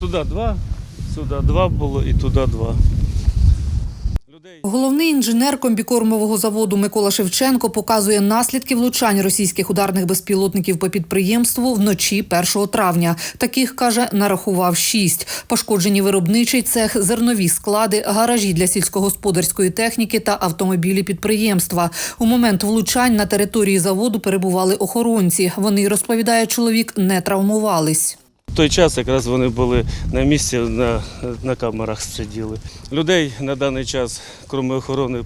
Туди два, сюди два було і туди два. Головний інженер комбікормового заводу Микола Шевченко показує наслідки влучань російських ударних безпілотників по підприємству вночі 1 травня. Таких каже, нарахував шість. Пошкоджені виробничий цех, зернові склади, гаражі для сільськогосподарської техніки та автомобілі підприємства. У момент влучань на території заводу перебували охоронці. Вони розповідає чоловік, не травмувались. В той час якраз вони були на місці, на, на камерах сиділи. Людей на даний час, крім охорони,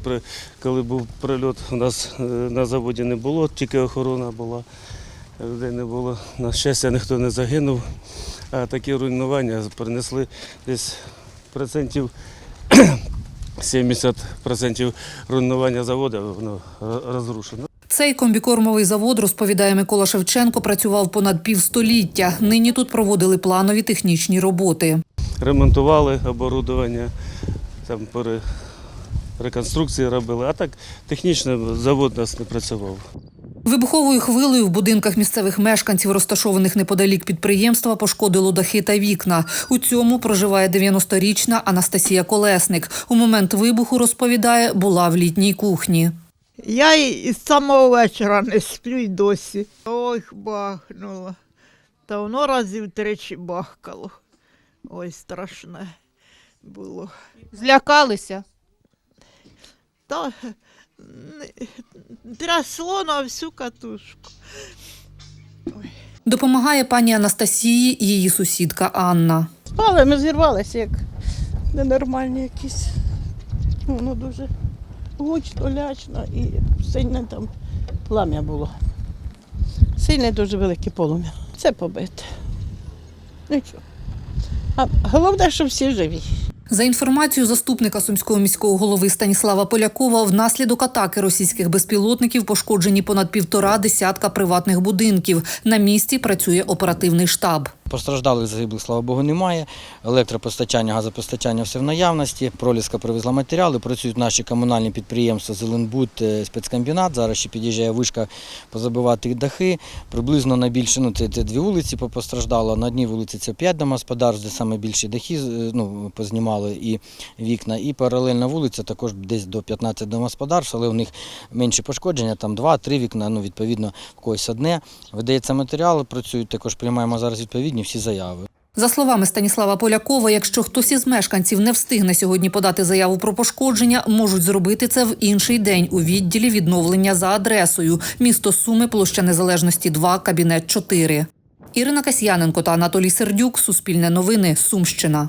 коли був прильот, у нас е, на заводі не було, тільки охорона була. Людей не було. На щастя, ніхто не загинув. А такі руйнування принесли десь процентів 70% руйнування заводу воно розрушено. Цей комбікормовий завод, розповідає Микола Шевченко, працював понад півстоліття. Нині тут проводили планові технічні роботи. ремонтували оборудовання, там реконструкції робили, а так технічно завод нас не працював. Вибуховою хвилею в будинках місцевих мешканців, розташованих неподалік підприємства, пошкодило дахи та вікна. У цьому проживає 90-річна Анастасія Колесник. У момент вибуху, розповідає, була в літній кухні. Я й із самого вечора не сплю й досі. Ой, бахнуло. Та воно разів тричі бахкало. Ой, страшне було. Злякалися. Та трясло на всю катушку. Допомагає пані Анастасії і її сусідка Анна. Спали, ми зірвалися як ненормальні якісь. Воно дуже гучно, лячно і сильне там плам'я було. Сильне дуже велике полум'я. Це побите. Нічого. А головне, що всі живі. За інформацією заступника сумського міського голови Станіслава Полякова, внаслідок атаки російських безпілотників пошкоджені понад півтора десятка приватних будинків. На місці працює оперативний штаб. Постраждалих загиблих, слава Богу, немає. Електропостачання, газопостачання все в наявності. Проліска привезла матеріали. Працюють наші комунальні підприємства Зеленбуд, е, спецкомбінат. Зараз ще під'їжджає вишка позабивати дахи. Приблизно найбільше ну, це, це дві вулиці постраждало. На одній вулиці це п'ять домогосподарств, де саме більші дахи е, ну, познімали і вікна. І паралельна вулиця також десь до 15 домогосподарств, але у них менші пошкодження, там два-три вікна, ну відповідно в когось одне. Видається матеріал, працюють також, приймаємо зараз відповідні всі заяви. За словами Станіслава Полякова, якщо хтось із мешканців не встигне сьогодні подати заяву про пошкодження, можуть зробити це в інший день у відділі відновлення за адресою місто Суми, площа Незалежності 2, кабінет 4. Ірина Касьяненко та Анатолій Сердюк. Суспільне новини. Сумщина.